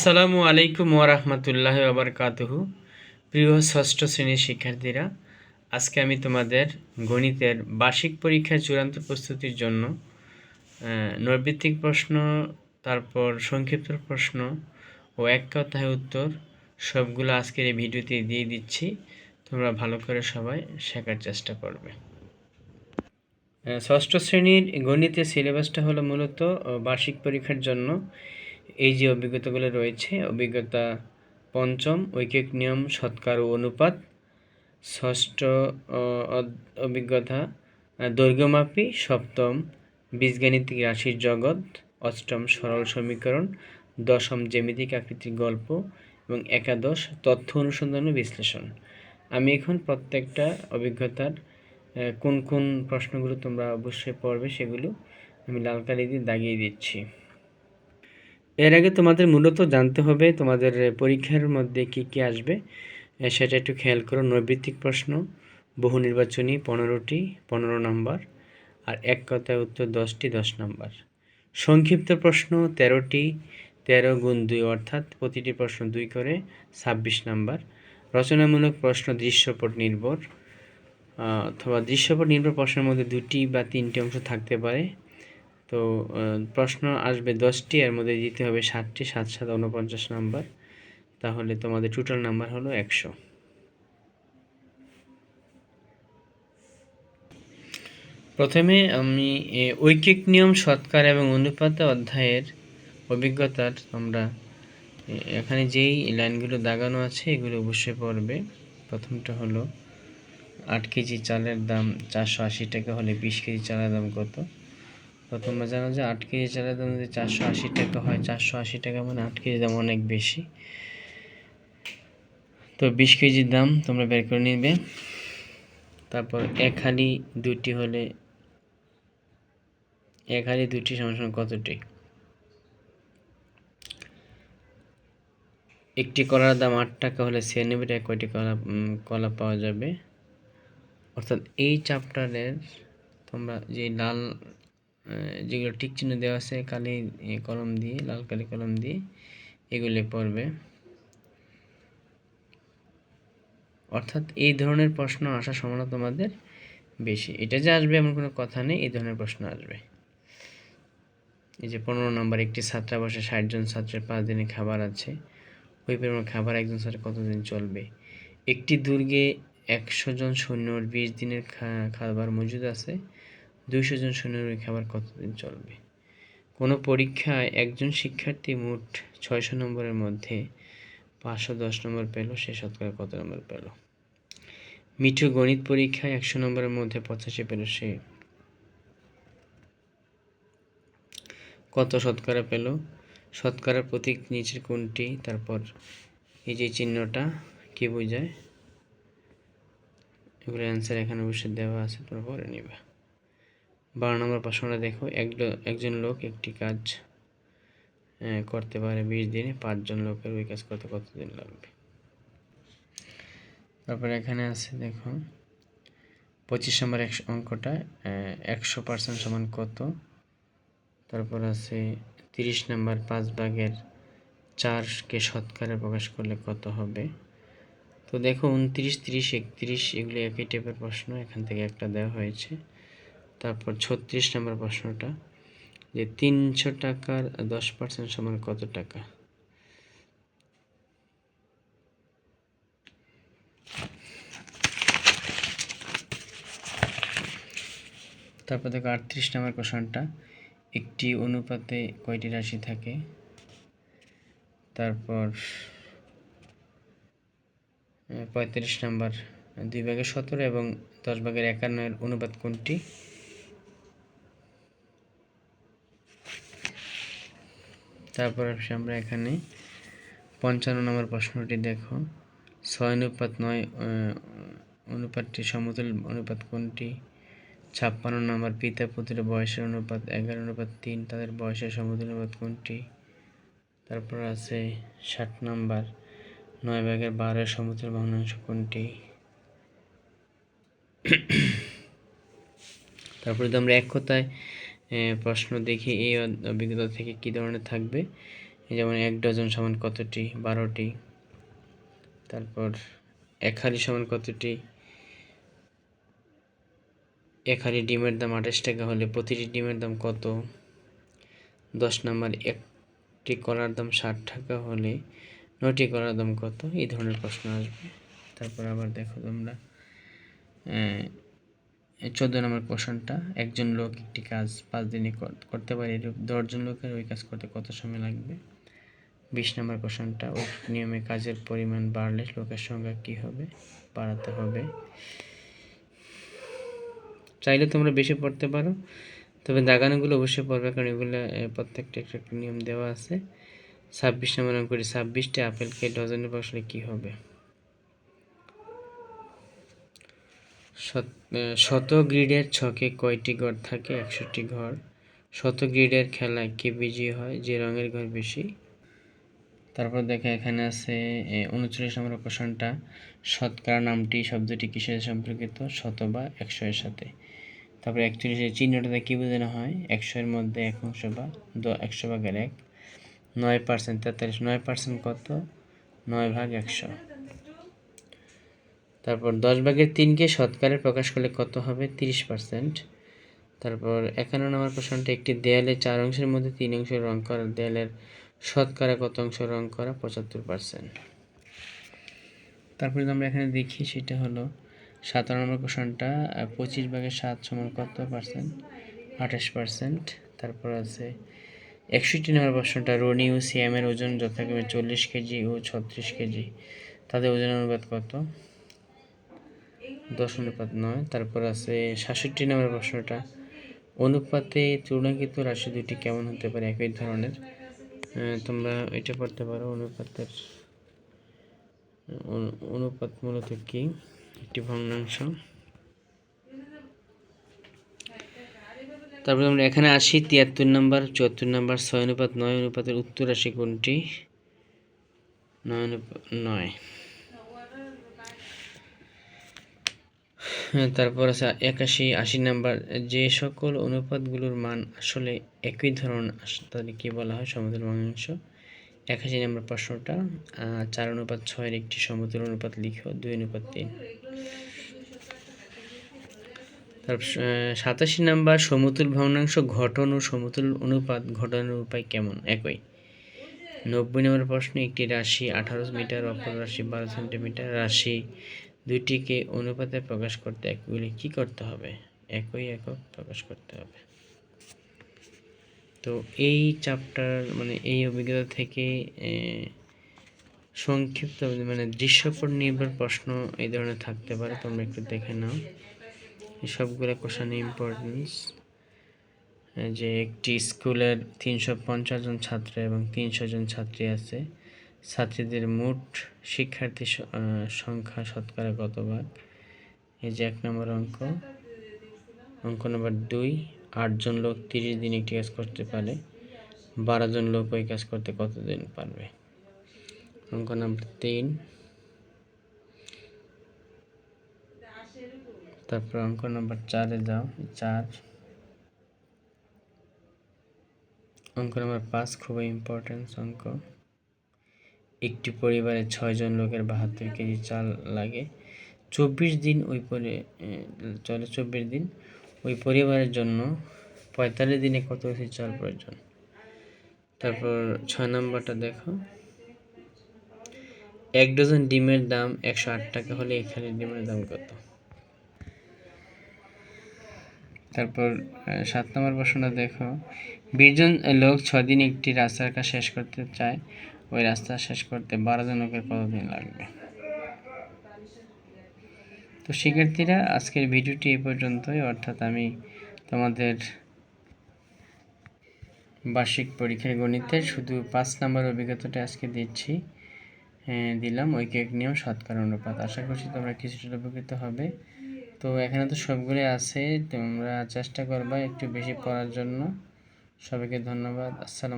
আসসালামু আলাইকুম ওরহমতুল্লাহ আবরকাতহু প্রিয় ষষ্ঠ শ্রেণির শিক্ষার্থীরা আজকে আমি তোমাদের গণিতের বার্ষিক পরীক্ষার চূড়ান্ত প্রস্তুতির জন্য আহ, প্রশ্ন তারপর সংক্ষিপ্ত প্রশ্ন ও এক কথায় উত্তর সবগুলো আজকের এই ভিডিওতে দিয়ে দিচ্ছি। তোমরা ভালো করে সবাই শেখার চেষ্টা করবে। ষষ্ঠ শ্রেণির গণিতের সিলেবাসটা হলো মূলত বার্ষিক পরীক্ষার জন্য। এই যে অভিজ্ঞতাগুলো রয়েছে, অভিজ্ঞতা পঞ্চম, ঐকিক নিয়ম, সৎকার ও অনুপাত। ষষ্ঠ অভিজ্ঞতা দৈর্ঘ্যমাপি। সপ্তম, বীজগাণিতিক রাশির জগৎ। অষ্টম, সরল সমীকরণ। দশম, জ্যামিতিক আকৃতির গল্প। এবং একাদশ, তথ্য অনুসন্ধান ও বিশ্লেষণ। আমি এখন প্রত্যেকটা অভিজ্ঞতার কোন কোন প্রশ্নগুলো তোমরা অবশ্যই পড়বে সেগুলো আমি লাল কালি দিয়ে দাগিয়ে দিচ্ছি। এর আগে তোমাদের মূলত জানতে হবে তোমাদের পরীক্ষার মধ্যে কি কি আসবে। সেটা একটু খেয়াল করো নৈর্ভিত্তিক প্রশ্ন, বহু নির্বাচনী পনেরোটি, পনেরো নম্বর, আর এক কথায় উত্তর দশটি, দশ নম্বর। সংক্ষিপ্ত প্রশ্ন, তেরোটি, তেরো গুণ দুই অর্থাৎ প্রতিটি প্রশ্ন দুই করে ছাব্বিশ নাম্বার। রচনামূলক প্রশ্ন, দৃশ্যপট নির্ভর অথবা দৃশ্যপট নির্ভর প্রশ্নের মধ্যে দুটি বা তিনটি অংশ থাকতে পারে। তো প্রশ্ন আসবে দশটি এর মধ্যে দিতে হবে ষাটটি সাত সাত উনপঞ্চাশ নাম্বার। তাহলে তোমাদের টোটাল নাম্বার হলো একশো। প্রথমে আমি ঐকিক নিয়ম সৎকার এবং অনুপাত অধ্যায়ের অভিজ্ঞতার তোমরা এ, এখানে যেই লাইনগুলো দাগানো আছে এগুলো অবশ্যই পড়বে। প্রথমটা হলো আট কেজি চালের দাম চারশো আশি টাকা হলে বিশ কেজি চালের দাম কত? তো তোমরা জানো যে আট কেজি দাম যদি চারশো আশি টাকা হয়, চারশো আশি টাকা মানে আট কেজি দাম অনেক বেশি। তো বিশ কেজির দাম তোমরা বের করে নিবে। তারপর এক হালি দুটি হলে এক হালি দুটি সমান কতটি? একটি কলার দাম আট টাকা হলে সেন্টিমিটার কয়টি কলা কলা পাওয়া যাবে? অর্থাৎ এই চ্যাপ্টারের তোমরা যে লাল যেগুলো টিক চিহ্ন দেওয়া আছে, কালি কলম দিয়ে, লাল কালি কলম দিয়ে এগুলি পড়বে। অর্থাৎ এই ধরনের প্রশ্ন আসার সম্ভাবনা তোমাদের বেশি। এটা যে আসবে এমন কোনো কথা নেই, এই ধরনের প্রশ্ন আসবে। এই যে পনেরো নম্বর, একটি ছাত্রাবাসে ষাট জন ছাত্রের পাঁচ দিনে খাবার আছে। ওই পরিমাণ খাবার একজন ছাত্রের কতদিন চলবে? একটি দুর্গে একশো জন সৈন্যর বিশ দিনের খাবার মজুদ আছে। দুইশো জন সৈন্যর খাবার কতদিন চলবে? কোনো পরীক্ষায় একজন শিক্ষার্থী মোট ছয়শো নম্বরের মধ্যে পাঁচশো দশ নম্বর পেল, সে শতকরা কত নম্বর পেল? মিঠু গণিত পরীক্ষায় একশো নম্বরের মধ্যে পঁচাশি পেল, সে কত শতকরা পেল? শতকরার প্রতীক নিচের কোনটি? তারপর এই যে চিহ্নটা, কি বোঝায়? এগুলো অ্যান্সার এখানে অবশ্যই দেওয়া আছে, তোমরা পরে নিবে। বারো নম্বর প্রশ্নটা দেখো, এক- একজন লোক একটি কাজ করতে পারে বিশ দিনে, পাঁচজন লোকের ওই কাজ করতে কতদিন লাগবে? তারপরে এখানে আছে, দেখো, পঁচিশ নম্বর একশো অঙ্কটা একশো পার্সেন্ট সমান কত? তারপর আছে, তিরিশ নম্বর পাঁচ ভাগের চারকে শতকরা প্রকাশ করলে কত হবে? তো দেখো, উনত্রিশ, তিরিশ, একত্রিশ, এগুলো একই টাইপের প্রশ্ন, এখান থেকে একটা দেওয়া হয়েছে। তারপর ছত্রিশ নম্বর প্রশ্নটা, যে তিনশো টাকার দশ পার্সেন্ট সমান কত টাকা? তারপর দেখো আটত্রিশ নম্বর কোশ্চেনটা, একটি অনুপাতে কয়টি রাশি থাকে? তারপর পঁয়ত্রিশ নম্বর, দুই ভাগের সতেরো এবং দশ ভাগের একান্নের অনুপাত কোনটি? তারপর আসি আমরা এখানে। পঞ্চান্ন নম্বর প্রশ্নটি দেখো। ছয় অনুপাত নয় অনুপাতটি সমতুল অনুপাত কোনটি? ছাপ্পান্ন নম্বর পিতা পুত্রের বয়সের অনুপাত, এগারো অনুপাত তিন, তাদের বয়সের সমতুল অনুপাত কোনটি? তারপর আছে ষাট নম্বর, নয় ভাগের বারো সমতুল ভগ্নাংশ কোনটি? তারপরে তো আমরা এক কথায় প্রশ্ন দেখি এই অভিজ্ঞতা থেকে কী ধরনের থাকবে? যেমন এক ডজন সমান কতটি? বারোটি। তারপর এক হালি সমান কতটি? এক হালি ডিমের দাম আঠাশ টাকা হলে প্রতিটি ডিমের দাম কত? দশ নম্বর, একটি কলার দাম ষাট টাকা হলে নটি কলার দাম কত? এই ধরনের প্রশ্ন আসবে। তারপর আবার দেখো তোমরা। চোদ্দ নম্বর কোশ্চেনটা, একজন লোক একটি কাজ পাঁচ দিনে করতে পারে, এরূপ দশজন লোকের ওই কাজ করতে কত সময় লাগবে? বিশ নম্বর কোশ্চেনটা ওই নিয়মে কাজের পরিমাণ বাড়লে লোকের সংখ্যা কী হবে? বাড়াতে হবে। চাইলে তোমরা বেশি পড়তে পারো, তবে দাগানোগুলো অবশ্যই পড়বে, কারণ এগুলো প্রত্যেকটা একটা নিয়ম দেওয়া আছে। ছাব্বিশ নম্বর করি ছাব্বিশটি আপেলকে ডজনে বসলে কী হবে? শত- গ্রিডের ছকে কয়টি ঘর থাকে? একষট্টি ঘর। শত গ্রিডের খেলায় কে বিজয়ী হয়? যে রঙের ঘর বেশি? তারপর দেখে এখানে আছে উনচল্লিশ নম্বর কোশ্চেনটা শতকরা নামটি শব্দটি কিসের সম্পর্কিত? শত বা একশো এর সাথে। তারপরে একচল্লিশের চিহ্নটাতে কী বোঝানো হয়? একশো এর মধ্যে এক অংশ বা দ একশো ভাগের এক। নয় পার্সেন্ট তেতাল্লিশ, নয় পার্সেন্ট কত? নয় ভাগ একশো। তারপর দশ ভাগের তিনকে শতকরে প্রকাশ করলে কত হবে? তিরিশ পার্সেন্ট তারপর একান্ন নম্বর প্রশ্নটা, একটি দেয়ালে চার অংশের মধ্যে তিন অংশ রং করা, দেয়ালের শতকরা কত অংশ রং করা? পঁচাত্তর পার্সেন্ট তারপরে আমরা এখানে দেখি, সেটা হলো সাতান্ন নম্বর কোশ্চেনটা পঁচিশ ভাগের সাত সমান কত পার্সেন্ট আঠাশ পার্সেন্ট তারপর আছে একষট্টি নম্বর প্রশ্নটা, রনি ও সিয়ামের ওজন যথাক্রমে চল্লিশ কেজি ও ছত্রিশ কেজি। তাদের ওজন অনুপাত কত? দশ অনুপাত নয়, তারপর আছে সাতষট্টি নম্বর প্রশ্নটা। অনুপাতে চূড়াঙ্কিত রাশি দুটি কেমন হতে পারে? একই ধরনের। তোমরা এটা পড়তে পারো, অনুপাতের, অনু- অনুপাত মূলত কি? একটি ভগ্নাংশ। তারপরে আমরা এখানে আসি, তিয়াত্তর নম্বর, চুয়াত্তর নম্বর, ছয় অনুপাত নয়, অনুপাতের উত্তর রাশি কোনটি? নয় অনুপাত নয়। তারপর আছে একাশি, আশি নাম্বার। যে সকল অনুপাতগুলোর মান আসলে একই ধরন আস- তাদের কি বলা হয়? সমতুল ভগ্নাংশ। একাশি নম্বর প্রশ্নটা চার অনুপাত ছয়ের একটি সমতুল অনুপাত লিখো, দুই অনুপাত তিন। তারপর সাতাশি নাম্বার, সমতুল ভগ্নাংশ ঘটন ও সমতুল অনুপাত ঘটনের উপায় কেমন? একই। নব্বই নম্বর প্রশ্ন, একটি রাশি আঠারো মিটার, অপর রাশি বারো সেন্টিমিটার। রাশি দুইটিকে অনুপাতে প্রকাশ করতে একগুলি কি করতে হবে? একই একক প্রকাশ করতে হবে। তো এই চ্যাপ্টার মানে এই অভিজ্ঞতা থেকে সংক্ষিপ্ত মানে দৃশ্যপট নির্ভর প্রশ্ন এই ধরনের থাকতে পারে। তোমরা একটু দেখে নাও। সবগুলো কোশ্চেন ইম্পর্টেন্স যে একটি স্কুলের তিনশো পঞ্চাশ জন ছাত্র এবং তিনশো জন ছাত্রী আছে। ছাত্রীদের মোট শিক্ষার্থী সংখ্যা শতকরা কত ভাগ এই যে এক নম্বর অঙ্ক। অঙ্ক নম্বর দুই আটজন লোক তিরিশ দিন একটি কাজ করতে পারে, বারো জন লোক ওই কাজ করতে কতদিন পারবে? অঙ্ক নম্বর তিন। তারপর অঙ্ক নম্বর চারে যাও। চার। অঙ্ক নম্বর পাঁচ, খুবই ইম্পর্টেন্ট অঙ্ক। একটি পরিবারে ছয়জন লোকের বাহাত্তর কেজি চাল লাগে। চব্বিশ দিন ওই চলে চব্বিশ দিন ওই পরিবারের জন্য পঁয়তাল্লিশ দিনে কত কেজি চাল প্রয়োজন? তারপর ছয় নম্বরটা দেখো। এক ডজন ডিমের দাম একশো আট টাকা হলে এখানে ডিমের দাম কত? তারপর সাত নম্বর প্রশ্নটা দেখো। বিশজন লোক ছয় দিন একটি রাস্তার কাজ শেষ করতে চায়। ওই রাস্তা শেষ করতে বারো জন লোকের কতদিন লাগবে? তো শিক্ষার্থীরা, আজকের ভিডিওটি এই পর্যন্তই। অর্থাৎ আমি তোমাদের বার্ষিক পরীক্ষার গণিতের শুধু পাঁচ নম্বর অভিজ্ঞতাটা আজকে দিচ্ছি। দিলাম ঐকিক নিয়ম শতকরা অনুপাত। আশা করছি তোমরা কিছুটা উপকৃত হবে। তো এখানে তো সবগুলো আছে। তোমরা চেষ্টা করবা একটু বেশি পড়ার জন্য। সবাইকে ধন্যবাদ। আসসালাম